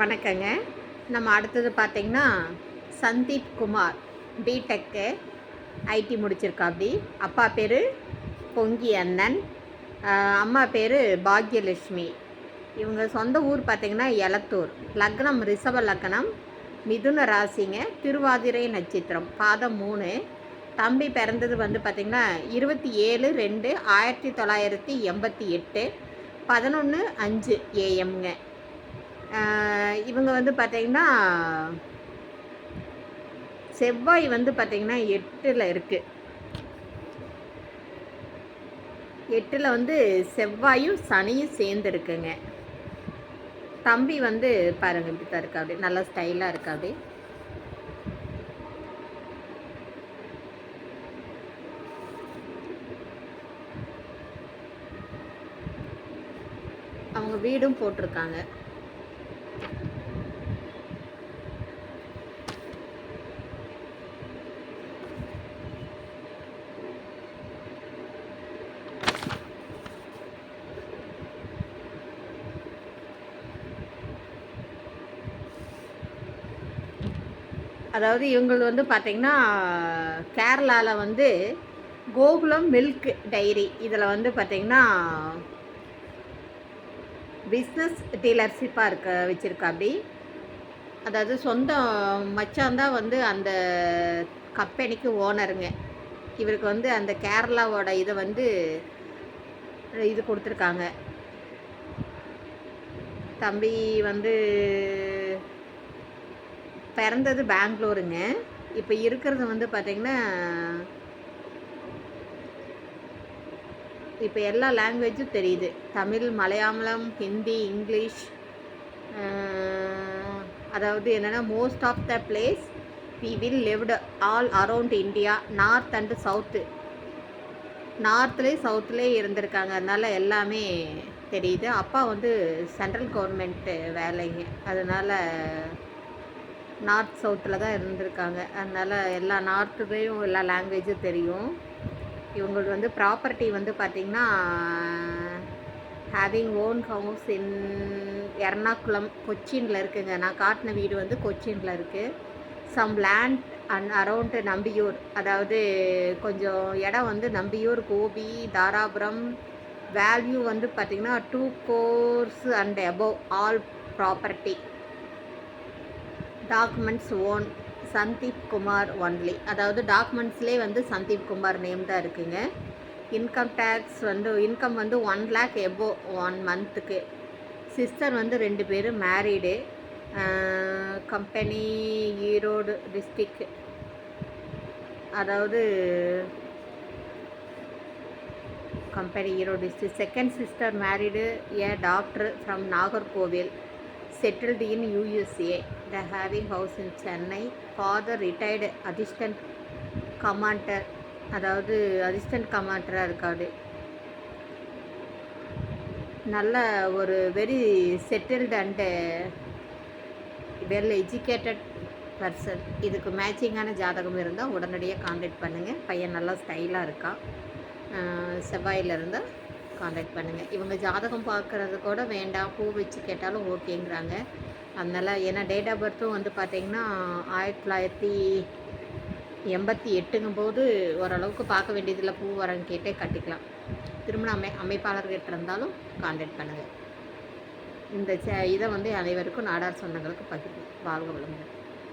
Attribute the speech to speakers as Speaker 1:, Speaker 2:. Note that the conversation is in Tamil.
Speaker 1: வணக்கங்க. நம்ம அடுத்தது பார்த்திங்கன்னா சந்தீப் குமார் பிடெக்கு ஐடி முடிச்சிருக்காப்டி அப்பா பேர் பொங்கி அண்ணன். அம்மா பேர் பாக்யலட்சுமி. இவங்க சொந்த ஊர் பார்த்திங்கன்னா எலத்தூர். லக்னம் ரிஷப லக்னம் மிதுன ராசிங்க. திருவாதிரை நட்சத்திரம் பாதம் மூணு. தம்பி பிறந்தது வந்து பார்த்திங்கன்னா இருபத்தி ஏழு ரெண்டு ஆயிரத்தி தொள்ளாயிரத்தி எண்பத்தி எட்டு பதினொன்று அஞ்சு ஏஎம்ங்க இவங்க வந்து பார்த்தீங்கன்னா செவ்வாய் வந்து பார்த்தீங்கன்னா எட்டில் இருக்குது எட்டில் வந்து செவ்வாயும் சனியும் சேர்ந்து இருக்குங்க. தம்பி வந்து பாருங்க இப்படி தான் இருக்கா அப்படி நல்லா ஸ்டைலாக இருக்கா அப்படி அவங்க வீடும் போட்டிருக்காங்க. அதாவது இவங்களது வந்து பார்த்திங்கன்னா கேரளாவில் வந்து கோகுலம் மில்க் டைரி. இதில் வந்து பார்த்திங்கன்னா பிஸ்னஸ் டீலர்ஷிப்பாக இருக்க வச்சுருக்கா அப்படி அதாவது சொந்த மச்சாந்தான் வந்து அந்த கம்பெனிக்கு ஓனருங்க இவருக்கு வந்து அந்த கேரளாவோட இதை வந்து இது கொடுத்துருக்காங்க. தம்பி வந்து பிறந்தது பெங்களூருங்க. இப்போ இருக்கிறது வந்து பார்த்திங்கன்னா இப்போ எல்லா லாங்குவேஜும் தெரியுது. தமிழ் மலையாளம் ஹிந்தி இங்கிலீஷ் அதாவது என்னென்னா most of the place we will lived all around India north and south நார்த்லேயும் சவுத்துலேயும் இருந்திருக்காங்க. அதனால எல்லாமே தெரியுது. அப்பா வந்து சென்ட்ரல் கவர்மெண்ட்டு வேலைங்க. அதனால் நார்த் சவுத்தில் தான் இருந்திருக்காங்க. அதனால் எல்லா நார்த்துலேயும் எல்லா லாங்குவேஜும் தெரியும். இவங்களுக்கு வந்து ப்ராப்பர்ட்டி வந்து பார்த்திங்கன்னா having own house in Ernakulam கொச்சினில் இருக்குங்க. நான் காட்டின வீடு வந்து கொச்சினில் இருக்குது some land and around Nambiyur. அதாவது கொஞ்சம் இடம் வந்து நம்பியூர் கோபி தாராபுரம் வேல்யூ வந்து பார்த்திங்கன்னா due course and above all property documents own Sandeep Kumar only அதாவது டாக்குமெண்ட்ஸ்லேயே வந்து சந்தீப் குமார் நேம் தான் இருக்குங்க. இன்கம் டேக்ஸ் வந்து இன்கம் வந்து ஒன் லேக் எபோ ஒன் மந்த்துக்கு சிஸ்டர் வந்து ரெண்டு பேரும் மேரீடு கம்பெனி ஈரோடு டிஸ்ட்ரிக் அதாவது company Erode district second sister married a doctor from Nagercoil settled in USA The having house in Chennai. Father retired assistant commander. அதாவது அசிஸ்டன்ட் கமாண்டராக இருக்காரு. நல்ல ஒரு very settled and well educated person இதுக்கு மேட்சிங்கான ஜாதகம் இருந்தால் உடனடியாக காண்டாக்ட் பண்ணுங்கள் பையன் நல்லா ஸ்டைலாக இருக்கான் செவ்வாயில் இருந்தால் காண்டாக்ட் பண்ணுங்கள் இவங்க ஜாதகம் பார்க்குறது கூட வேண்டாம். பூ வச்சு கேட்டாலும் ஓகேங்கிறாங்க அதனால் ஏன்னா டேட் ஆஃப் பர்த்தும் வந்து பார்த்திங்கன்னா ஆயிரத்தி தொள்ளாயிரத்தி எண்பத்தி எட்டுங்கும் போது ஓரளவுக்கு பார்க்க வேண்டியதில் பூ வரன்னு கேட்டே கட்டிக்கலாம். திருமண அமை அமைப்பாளர்கிட்ட இருந்தாலும் காண்டாக்ட் பண்ணுங்கள் இந்த ச இதை வந்து அனைவருக்கும் நாடார் சொந்தங்களுக்கு பகிர்வு வாழ்க வளமுடன்.